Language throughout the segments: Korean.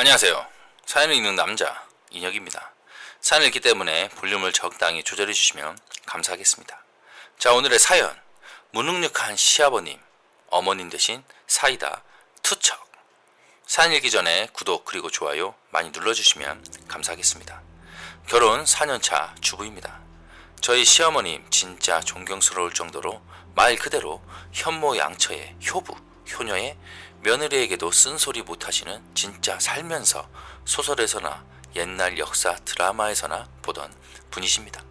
안녕하세요. 사연을 읽는 남자 인혁입니다. 사연을 읽기 때문에 볼륨을 적당히 조절해 주시면 감사하겠습니다. 자 오늘의 사연 무능력한 시아버님 어머님 대신 사이다 투척 사연 읽기 전에 구독 그리고 좋아요 많이 눌러주시면 감사하겠습니다. 결혼 4년차 주부입니다. 저희 시어머님 진짜 존경스러울 정도로 말 그대로 현모양처의 효부, 효녀의 며느리에게도 쓴소리 못하시는 진짜 살면서 소설에서나 옛날 역사 드라마에서나 보던 분이십니다.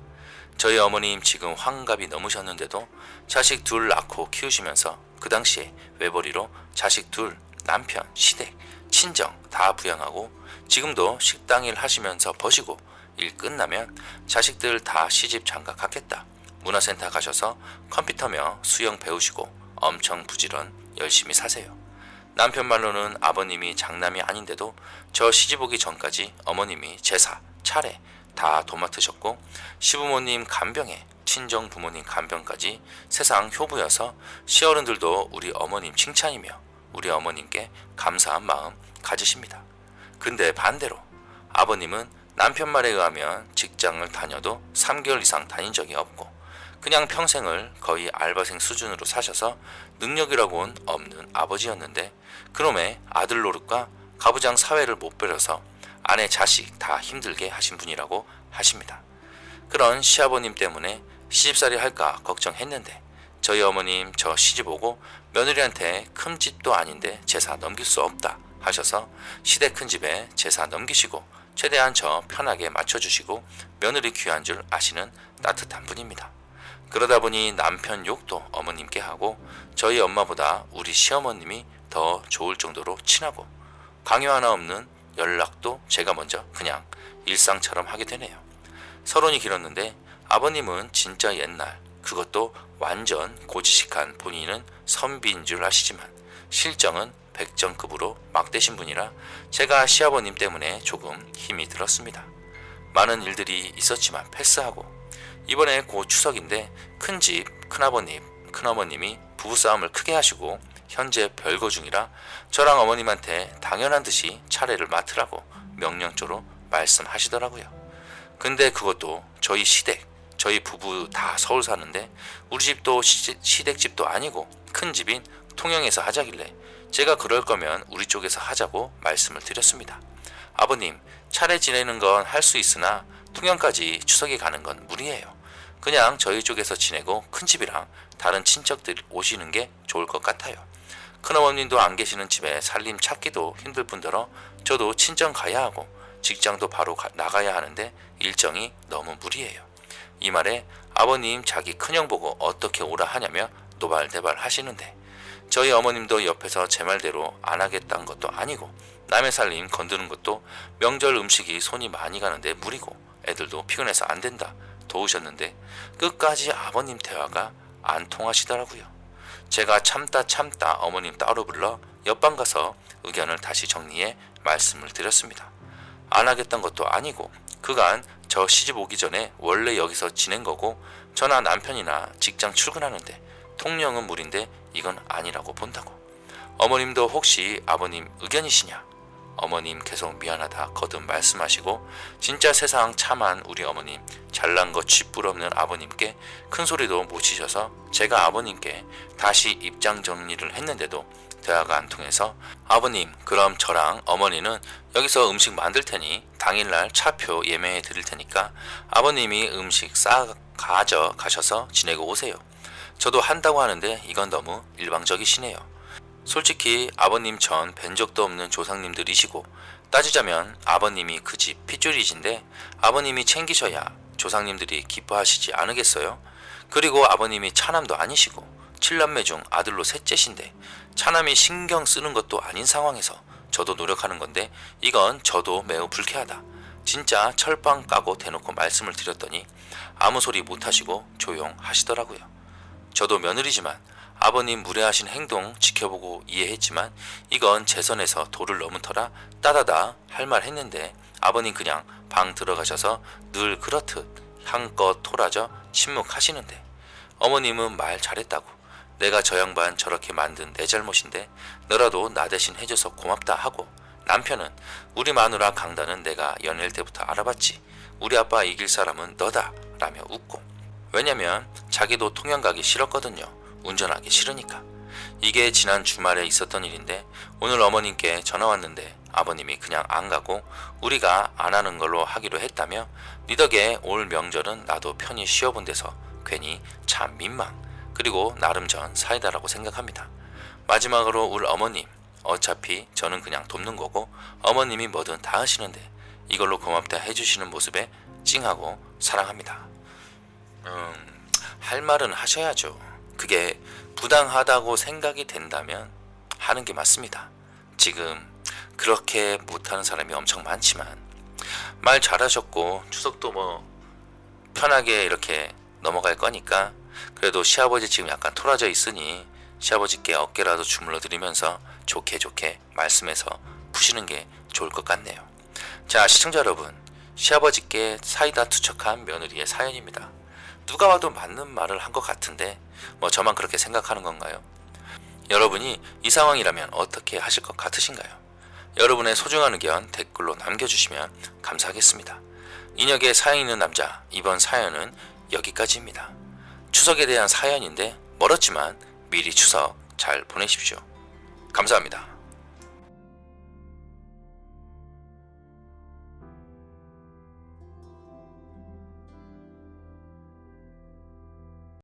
저희 어머님 지금 환갑이 넘으셨는데도 자식 둘 낳고 키우시면서 그 당시에 외벌이로 자식 둘, 남편, 시댁, 친정 다 부양하고 지금도 식당 일 하시면서 버시고 일 끝나면 자식들 다 시집 장가 갔겠다. 문화센터 가셔서 컴퓨터며 수영 배우시고 엄청 부지런 열심히 사세요. 남편 말로는 아버님이 장남이 아닌데도 저 시집 오기 전까지 어머님이 제사, 차례 다 도맡으셨고 시부모님 간병에 친정 부모님 간병까지 세상 효부여서 시어른들도 우리 어머님 칭찬이며 우리 어머님께 감사한 마음 가지십니다. 근데 반대로 아버님은 남편 말에 의하면 직장을 다녀도 3개월 이상 다닌 적이 없고 그냥 평생을 거의 알바생 수준으로 사셔서 능력이라고는 없는 아버지였는데 그놈의 아들 노릇과 가부장 사회를 못 배려서 아내 자식 다 힘들게 하신 분이라고 하십니다. 그런 시아버님 때문에 시집살이 할까 걱정했는데 저희 어머님 저 시집 오고 며느리한테 큰 집도 아닌데 제사 넘길 수 없다 하셔서 시댁 큰 집에 제사 넘기시고 최대한 저 편하게 맞춰주시고 며느리 귀한 줄 아시는 따뜻한 분입니다. 그러다 보니 남편 욕도 어머님께 하고 저희 엄마보다 우리 시어머님이 더 좋을 정도로 친하고 강요 하나 없는 연락도 제가 먼저 그냥 일상처럼 하게 되네요. 서론이 길었는데 아버님은 진짜 옛날 그것도 완전 고지식한 본인은 선비인 줄 아시지만 실정은 백정급으로 막대신 분이라 제가 시아버님 때문에 조금 힘이 들었습니다. 많은 일들이 있었지만 패스하고 이번에 곧 추석인데 큰집 큰아버님 큰어머님이 부부싸움을 크게 하시고 현재 별거 중이라 저랑 어머님한테 당연한 듯이 차례를 맡으라고 명령조로 말씀하시더라고요. 근데 그것도 저희 시댁 저희 부부 다 서울 사는데 우리 집도 시, 시댁집도 아니고 큰 집인 통영에서 하자길래 제가 그럴 거면 우리 쪽에서 하자고 말씀을 드렸습니다. 아버님 차례 지내는 건 할 수 있으나 통영까지 추석에 가는 건 무리예요. 그냥 저희 쪽에서 지내고 큰 집이랑 다른 친척들 오시는 게 좋을 것 같아요. 큰어머님도 안 계시는 집에 살림 찾기도 힘들 뿐더러 저도 친정 가야 하고 직장도 바로 가- 나가야 하는데 일정이 너무 무리예요. 이 말에 아버님 자기 큰형 보고 어떻게 오라 하냐며 노발대발 하시는데 저희 어머님도 옆에서 제 말대로 안 하겠다는 것도 아니고 남의 살림 건드는 것도 명절 음식이 손이 많이 가는데 무리고 애들도 피곤해서 안 된다 도우셨는데 끝까지 아버님 대화가 안 통하시더라고요. 제가 참다 참다 어머님 따로 불러 옆방 가서 의견을 다시 정리해 말씀을 드렸습니다. 안 하겠다는 것도 아니고 그간 저 시집 오기 전에 원래 여기서 지낸 거고 저나 남편이나 직장 출근하는데 통령은 무리인데 이건 아니라고 본다고. 어머님도 혹시 아버님 의견이시냐? 어머님 계속 미안하다 거듭 말씀하시고 진짜 세상 참한 우리 어머님 잘난 거 쥐뿔 없는 아버님께 큰 소리도 못 치셔서 제가 아버님께 다시 입장 정리를 했는데도 대화가 안 통해서 아버님 그럼 저랑 어머니는 여기서 음식 만들 테니 당일날 차표 예매해 드릴 테니까 아버님이 음식 싸 가져 가셔서 지내고 오세요. 저도 한다고 하는데 이건 너무 일방적이시네요. 솔직히 아버님 전 뵌 적도 없는 조상님들이시고 따지자면 아버님이 그 집 핏줄이신데 아버님이 챙기셔야 조상님들이 기뻐하시지 않으겠어요? 그리고 아버님이 차남도 아니시고 칠남매 중 아들로 셋째신데 차남이 신경 쓰는 것도 아닌 상황에서 저도 노력하는 건데 이건 저도 매우 불쾌하다. 진짜 철빵 까고 대놓고 말씀을 드렸더니 아무 소리 못 하시고 조용하시더라고요. 저도 며느리지만 아버님 무례하신 행동 지켜보고 이해했지만 이건 제 선에서 도를 넘은 터라 따다다 할 말 했는데 아버님 그냥 방 들어가셔서 늘 그렇듯 한껏 토라져 침묵하시는데 어머님은 말 잘했다고 내가 저 양반 저렇게 만든 내 잘못인데 너라도 나 대신 해줘서 고맙다 하고 남편은 우리 마누라 강다는 내가 연애할 때부터 알아봤지. 우리 아빠 이길 사람은 너다. 라며 웃고. 왜냐면 자기도 통영 가기 싫었거든요. 운전하기 싫으니까. 이게 지난 주말에 있었던 일인데 오늘 어머님께 전화 왔는데 아버님이 그냥 안 가고 우리가 안 하는 걸로 하기로 했다며 니 덕에 올 명절은 나도 편히 쉬어본 데서 괜히 참 민망 그리고 나름 전 사이다라고 생각합니다. 마지막으로 울 어머님 어차피 저는 그냥 돕는 거고 어머님이 뭐든 다 하시는데 이걸로 고맙다 해주시는 모습에 찡하고 사랑합니다. 음, 할 말은 하셔야죠. 그게 부당하다고 생각이 된다면 하는 게 맞습니다. 지금 그렇게 못하는 사람이 엄청 많지만 말 잘하셨고 추석도 뭐 편하게 이렇게 넘어갈 거니까 그래도 시아버지 지금 약간 토라져 있으니 시아버지께 어깨라도 주물러 드리면서 좋게 좋게 말씀해서 푸시는 게 좋을 것 같네요. 자 시청자 여러분 시아버지께 사이다 투척한 며느리의 사연입니다. 누가 와도 맞는 말을 한 것 같은데 뭐 저만 그렇게 생각하는 건가요? 여러분이 이 상황이라면 어떻게 하실 것 같으신가요? 여러분의 소중한 의견 댓글로 남겨주시면 감사하겠습니다. 인혁의 사연 있는 남자 이번 사연은 여기까지입니다. 추석에 대한 사연인데 멀었지만 미리 추석 잘 보내십시오. 감사합니다.